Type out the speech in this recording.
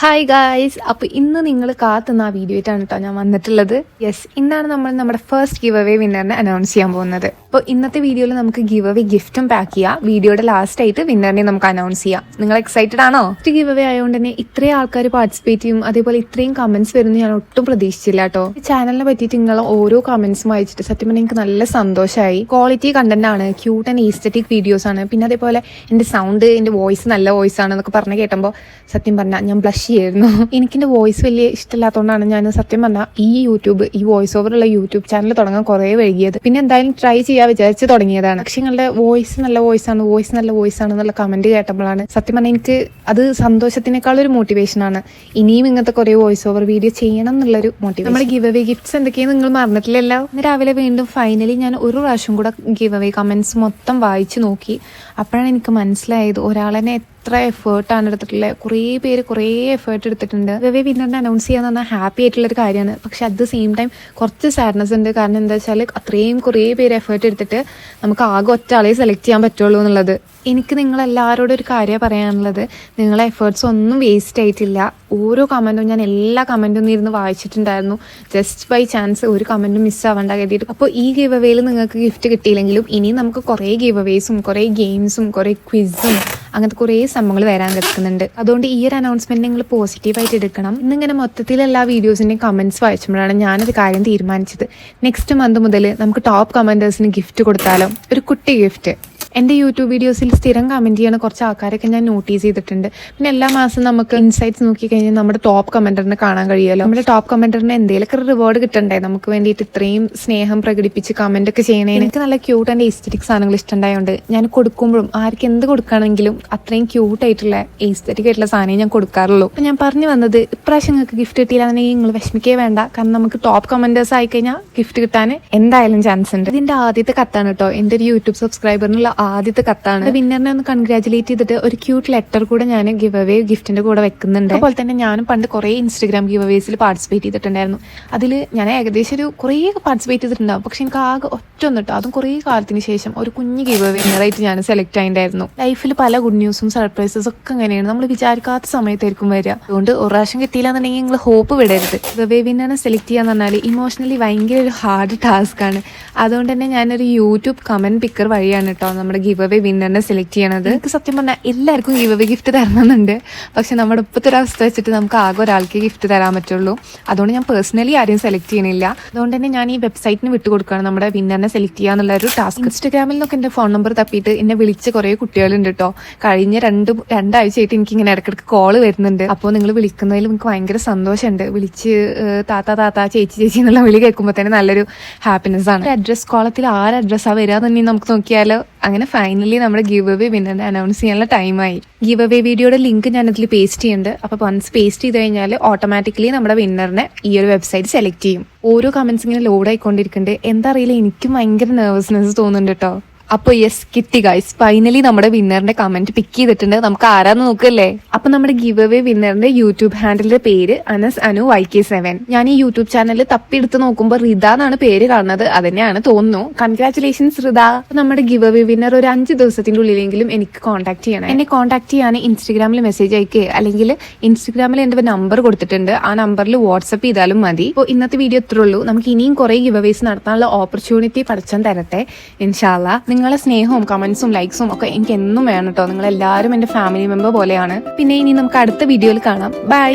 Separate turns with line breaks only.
Hi guys അപ്പോൾ ഇന്ന് നിങ്ങൾ കാത്തുന്ന ആ വീഡിയോ ആയിട്ടാണ് കേട്ടോ ഞാൻ വന്നിട്ടുള്ളത്. യെസ് ഇന്നാണ് നമ്മൾ നമ്മുടെ ഫസ്റ്റ് ഗിവ് അവേ വിന്നറിനെ അനൗൺസ് ചെയ്യാൻ പോകുന്നത്. അപ്പോൾ ഇന്നത്തെ വീഡിയോയിൽ നമുക്ക് ഗിവ് അവേ ഗിഫ്റ്റും പാക്ക് ചെയ്യാം. വീഡിയോയുടെ ലാസ്റ്റ് ആയിട്ട് വിന്നറിനെ നമുക്ക് അനൗൺസ് ചെയ്യാം. നിങ്ങൾ എക്സൈറ്റഡ് ആണോ? ഫസ്റ്റ് ഗിവ് അവേ ആയതുകൊണ്ട് തന്നെ ഇത്രയും ആൾക്കാർ പാർട്ടിസിപ്പേറ്റ് ചെയ്യും. അതേപോലെ ഇത്രയും കമന്റ്സ് വരുന്നു ഞാൻ ഒട്ടും പ്രതീക്ഷിച്ചില്ല കേട്ടോ ചാനലിനെ പറ്റിയിട്ട് നിങ്ങൾ ഓരോ കമന്റ്സും വായിച്ചിട്ട് സത്യം പറഞ്ഞാൽ എനിക്ക് നല്ല സന്തോഷമായി ക്വാളിറ്റി കണ്ടന്റ് ആണ്. ക്യൂട്ട് ആൻഡ് ഈസ്തറ്റിക് വീഡിയോസ് ആണ്. പിന്നെ അതേപോലെ എന്റെ സൗണ്ട് എന്റെ വോയിസ് നല്ല വോയിസ് ആണ് എന്നൊക്കെ പറഞ്ഞ് കേട്ടപ്പോൾ സത്യം പറഞ്ഞാൽ ഞാൻ ബ്ലഷ് എനിക്ക് എന്റെ വോയിസ് വലിയ ഇഷ്ടമില്ലാത്തതുകൊണ്ടാണ് ഞാൻ സത്യം പറഞ്ഞാൽ ഈ യൂട്യൂബ് ഈ വോയിസ് ഓവറുള്ള യൂട്യൂബ് ചാനൽ തുടങ്ങാൻ കുറേ വൈകിയത്. പിന്നെ എന്തായാലും ട്രൈ ചെയ്യാൻ വിചാരിച്ച് തുടങ്ങിയതാണ്. പക്ഷെ നിങ്ങളുടെ വോയിസ് നല്ല വോയിസ് ആണ് വോയിസ് നല്ല വോയിസ് ആണ് എന്നുള്ള കമന്റ് കേട്ടപ്പോഴാണ് സത്യം പറഞ്ഞാൽ എനിക്ക് അത് സന്തോഷത്തിനേക്കാൾ ഒരു മോട്ടിവേഷൻ ആണ്. ഇനിയും ഇങ്ങനത്തെ കുറേ വോയിസ് ഓവർ വീഡിയോ ചെയ്യണം എന്നുള്ളൊരു മോട്ടിവേഷൻ നമ്മുടെ ഗിവ് അവേ ഗിഫ്റ്റ്സ് എന്തൊക്കെയാണ് നിങ്ങൾ മറന്നിട്ടില്ലല്ലോ? രാവിലെ വീണ്ടും ഫൈനലി ഞാൻ ഒരു പ്രാവശ്യം കൂടെ ഗിവ് അവേ കമന്റ്സ് മൊത്തം വായിച്ചു നോക്കി. അപ്പോഴാണ് എനിക്ക് മനസ്സിലായത് ഒരാളെന്നെ എത്ര എഫേർട്ടാണ് എടുത്തിട്ടുള്ളത്. കുറേ പേര് കുറേ എഫേർട്ട് എടുത്തിട്ടുണ്ട്. വെവേ വിന്നറിനെ അനൗൺസ് ചെയ്യാന്ന് പറഞ്ഞാൽ ഹാപ്പി ആയിട്ടുള്ള ഒരു കാര്യമാണ്. പക്ഷെ അറ്റ് ദ സെയിം ടൈം കുറച്ച് സാഡ്നെസ് ഉണ്ട്. കാരണം എന്താ വെച്ചാൽ അത്രയും കുറേ പേര് എഫേർട്ട് എടുത്തിട്ട് നമുക്ക് ആകെ ഒറ്റ ആളെ സെലക്ട് ചെയ്യാൻ പറ്റുള്ളൂ എന്നുള്ളത്. എനിക്ക് നിങ്ങളെല്ലാവരോടും ഒരു കാര്യം പറയാനുള്ളത്. നിങ്ങളെ എഫേർട്സ് ഒന്നും വേസ്റ്റ് ആയിട്ടില്ല. ഓരോ കമന്റും ഞാൻ എല്ലാ കമന്റും ഇരുന്ന് വായിച്ചിട്ടുണ്ടായിരുന്നു. ജസ്റ്റ് ബൈ ചാൻസ് ഒരു കമന്റും മിസ് ആവേണ്ട കരുതിയിട്ട്. അപ്പോൾ ഈ ഗീവ് അവയിൽ നിങ്ങൾക്ക് ഗിഫ്റ്റ് കിട്ടിയില്ലെങ്കിലും ഇനി നമുക്ക് കുറേ ഗീവ് അവേസും കുറേ ഗെയിംസും കുറേ ക്വിസും അങ്ങനത്തെ കുറേ സംഭവങ്ങൾ വരാൻ കിടക്കുന്നുണ്ട്. അതുകൊണ്ട് ഈ ഒരു അനൗൺസ്മെന്റ് നിങ്ങൾ പോസിറ്റീവായിട്ട് എടുക്കണം. ഇന്നിങ്ങനെ മൊത്തത്തിൽ എല്ലാ വീഡിയോസിന്റെയും കമന്റ്സ് വായിച്ചപ്പോഴാണ് ഞാനൊരു കാര്യം തീരുമാനിച്ചത്. നെക്സ്റ്റ് മന്ത് മുതൽ നമുക്ക് ടോപ്പ് കമന്റേഴ്സിന് ഗിഫ്റ്റ് കൊടുത്താലോ? ഒരു കുട്ടി ഗിഫ്റ്റ് എന്റെ യൂട്യൂബ് വീഡിയോസിൽ സ്ഥിരം കമന്റ് ചെയ്യുന്ന കുറച്ച് ആൾക്കാരൊക്കെ ഞാൻ നോട്ടീസ് ചെയ്തിട്ടുണ്ട്. പിന്നെ എല്ലാ മാസം നമുക്ക് ഇൻസൈറ്റ്സ് നോക്കി കഴിഞ്ഞാൽ നമ്മുടെ ടോപ്പ് കമന്ററിനെ കാണാൻ കഴിയുമല്ലോ. നമ്മുടെ ടോപ്പ് കമന്ററിന് എന്തെങ്കിലുമൊക്കെ റിവാർഡ് കിട്ടണ്ടേ? നമുക്ക് വേണ്ടിയിട്ട് ഇത്രയും സ്നേഹം പ്രകടിപ്പിച്ച് കമന്റ് ഒക്കെ ചെയ്യണേ എനിക്ക് നല്ല ക്യൂട്ട് ആൻഡ് ഈസ്തറ്റിക് സാധനങ്ങൾ ഇഷ്ടമുണ്ടായതുകൊണ്ട് ഞാൻ കൊടുക്കുമ്പോഴും ആർക്ക് എന്ത് കൊടുക്കുകയാണെങ്കിലും അത്രയും ക്യൂട്ട് ആയിട്ടുള്ള ഈസ്തറ്റിക് ആയിട്ടുള്ള സാധനം ഞാൻ കൊടുക്കാറുള്ളൂ. അപ്പം ഞാൻ പറഞ്ഞു വന്നത് ഇപ്രാവശ്യം നിങ്ങൾക്ക് ഗിഫ്റ്റ് കിട്ടിയില്ലാന്നുണ്ടെങ്കിൽ നിങ്ങൾ വിഷമിക്കേ വേണ്ട. കാരണം നമുക്ക് ടോപ്പ് കമന്റേഴ്സ് ആയി കഴിഞ്ഞാൽ ഗിഫ്റ്റ് കിട്ടാൻ എന്തായാലും ചാൻസ് ഉണ്ട്. ഇതിന്റെ ആദ്യത്തെ കത്താണ് കേട്ടോ. എന്റെ ഒരു യൂട്യൂബ് സബ്സ്ക്രൈബറിനുള്ള ആദ്യത്തെ കത്താണ്. വിന്നറിനെ ഒന്ന് കൺഗ്രാചുലേറ്റ് ചെയ്തിട്ട് ഒരു ക്യൂട്ട് ലെറ്റർ കൂടെ ഞാൻ ഗിവ് അവേ ഗിഫ്റ്റിന്റെ കൂടെ വെക്കുന്നുണ്ട്. അതുപോലെ തന്നെ ഞാനും പണ്ട് കുറേ ഇൻസ്റ്റഗ്രാം ഗിവ് അവേസിൽ പാർട്ടിസിപ്പേറ്റ് ചെയ്തിട്ടുണ്ടായിരുന്നു. അതിൽ ഞാൻ ഏകദേശം ഒരു കുറേ പാർട്ടിസിപ്പേറ്റ് ചെയ്തിട്ടുണ്ടാവും. പക്ഷെ എനിക്ക് ആകെ ഒറ്റ ഒന്ന് കേട്ടോ അതും കുറേ കാലത്തിന് ശേഷം ഒരു കുഞ്ഞ് ഗിവ് അവേ വിന്നറായിട്ട് ഞാൻ സെലക്ട് ആയിട്ടുണ്ടായിരുന്നു ലൈഫിൽ പല ഗുഡ് ന്യൂസും സർപ്രൈസസ് ഒക്കെ അങ്ങനെയാണ് നമ്മൾ വിചാരിക്കാത്ത സമയത്തായിരിക്കും വരിക. അതുകൊണ്ട് ഒരു പ്രാവശ്യം കിട്ടിയില്ലാന്നുണ്ടെങ്കിൽ നിങ്ങൾ ഹോപ്പ് വിടരുത്. ഗിവ് അവേ വിന്നറിനെ സെലക്ട് ചെയ്യാന്ന് പറഞ്ഞാൽ ഇമോഷണലി ഭയങ്കര ഒരു ഹാർഡ് ടാസ്ക് ആണ്. അതുകൊണ്ട് തന്നെ ഞാനൊരു യൂട്യൂബ് കമന്റ് പിക്കർ വഴിയാണ് കേട്ടോ നമ്മുടെ ഗിവ് അവേ വിന്നറിനെ സെലക്ട് ചെയ്യണത്. എനിക്ക് സത്യം പറഞ്ഞാൽ എല്ലാവർക്കും ഗിവ് അവേ ഗിഫ്റ്റ് തരണമെന്നുണ്ട്. പക്ഷെ നമ്മുടെ ഇപ്പോഴത്തെ ഒരു അവസ്ഥ വെച്ചിട്ട് നമുക്ക് ആകെ ഒരാൾക്ക് ഗിഫ്റ്റ് തരാൻ പറ്റുള്ളൂ. അതുകൊണ്ട് ഞാൻ പേഴ്സണലി ആരെയും സെലക്ട് ചെയ്യണില്ല. അതുകൊണ്ട് തന്നെ ഞാൻ ഈ വെബ്സൈറ്റിന് വിട്ടു കൊടുക്കുകയാണ് നമ്മുടെ വിന്നറിനെ സെലക്ട് ചെയ്യാന്നുള്ള ഒരു ടാസ്ക് ഇൻസ്റ്റാഗ്രാമിൽ നിന്നൊക്കെ എന്റെ ഫോൺ നമ്പർ തപ്പിയിട്ട് എന്നെ വിളിച്ച കുറേ കുട്ടികളുണ്ട് കേട്ടോ കഴിഞ്ഞ രണ്ട് രണ്ടാഴ്ചയായിട്ട് എനിക്ക് ഇങ്ങനെ ഇടയ്ക്കിടയ്ക്ക് കോൾ വരുന്നുണ്ട്. അപ്പോൾ നിങ്ങൾ വിളിക്കുന്നതിൽ എനിക്ക് ഭയങ്കര സന്തോഷമുണ്ട്. വിളിച്ച് താത്ത താത്ത ചേച്ചി ചേച്ചി എന്നുള്ള വിളി കേൾക്കുമ്പോൾ തന്നെ നല്ലൊരു ഹാപ്പിനെസ് ആണ്. അഡ്രസ് കോളത്തിൽ ആര് അഡ്രസ്സാണ് വരിക തന്നെ നമുക്ക് നോക്കിയാലോ. അങ്ങനെ ഫൈനലി നമ്മുടെ ഗിവ് അവേ വിന്നറിനെ അനൗൺസ് ചെയ്യാനുള്ള ടൈമായി ഗിവ് അവേ വീഡിയോയുടെ ലിങ്ക് ഞാൻ അതിൽ പേസ്റ്റ് ചെയ്യുന്നുണ്ട്. അപ്പോൾ വൺസ് പേസ്റ്റ് ചെയ്ത് കഴിഞ്ഞാൽ ഓട്ടോമാറ്റിക്കലി നമ്മുടെ വിന്നറിനെ ഈ ഒരു വെബ്സൈറ്റ് സെലക്ട് ചെയ്യും. ഓരോ കമന്റ്സ് ഇങ്ങനെ ലോഡ് ആയിക്കൊണ്ടിരിക്കുന്നുണ്ട് എന്താ അറിയില്ല എനിക്കും ഭയങ്കര നെർവസ്നെസ് തോന്നുന്നുണ്ട് കേട്ടോ അപ്പൊ യെസ് കിട്ടി ഗൈസ് ഫൈനലി നമ്മുടെ വിന്നറിന്റെ കമന്റ് പിക്ക് ചെയ്തിട്ടുണ്ട്. നമുക്ക് ആരാന്ന് നോക്കല്ലേ? അപ്പൊ നമ്മുടെ ഗിവ് അവേ വിന്നറിന്റെ യൂട്യൂബ് ഹാൻഡലിന്റെ പേര് Anas Anu Y K seven ഞാൻ ഈ യൂട്യൂബ് ചാനലിൽ തപ്പിയെടുത്ത് നോക്കുമ്പോൾ റിത എന്നാണ് പേര് കാണുന്നത്. അതന്നെയാണ് തോന്നുന്നു. കൺഗ്രാറ്റുലേഷൻസ് റിത. നമ്മുടെ ഗിവ് അവേ വിന്നർ ഒരു അഞ്ച് ദിവസത്തിന്റെ ഉള്ളിലെങ്കിലും എനിക്ക് കോൺടാക്ട് ചെയ്യണം. എന്നെ കോൺടാക്ട് ചെയ്യാൻ ഇൻസ്റ്റഗ്രാമിൽ മെസ്സേജ് അയക്കുക അല്ലെങ്കിൽ ഇൻസ്റ്റഗ്രാമിൽ എന്റെ നമ്പർ കൊടുത്തിട്ടുണ്ട്. ആ നമ്പറിൽ വാട്സപ്പ് ചെയ്താലും മതി. ഇപ്പോൾ ഇന്നത്തെ വീഡിയോ ഇത്രേ ഉള്ളൂ. നമുക്ക് ഇനിയും കുറെ ഗിവ് അവേസ് നടത്താനുള്ള ഓപ്പർച്യൂണിറ്റി പഠിച്ചാൻ തരട്ടെ. ഇൻഷാല്ല നിങ്ങളെ സ്നേഹവും കമന്റ്സും ലൈക്സും ഒക്കെ എനിക്ക് എന്നും വേണം കേട്ടോ നിങ്ങൾ എല്ലാവരും എന്റെ ഫാമിലി മെമ്പർ പോലെയാണ്. പിന്നെ ഇനി നമുക്ക് അടുത്ത വീഡിയോയിൽ കാണാം. ബൈ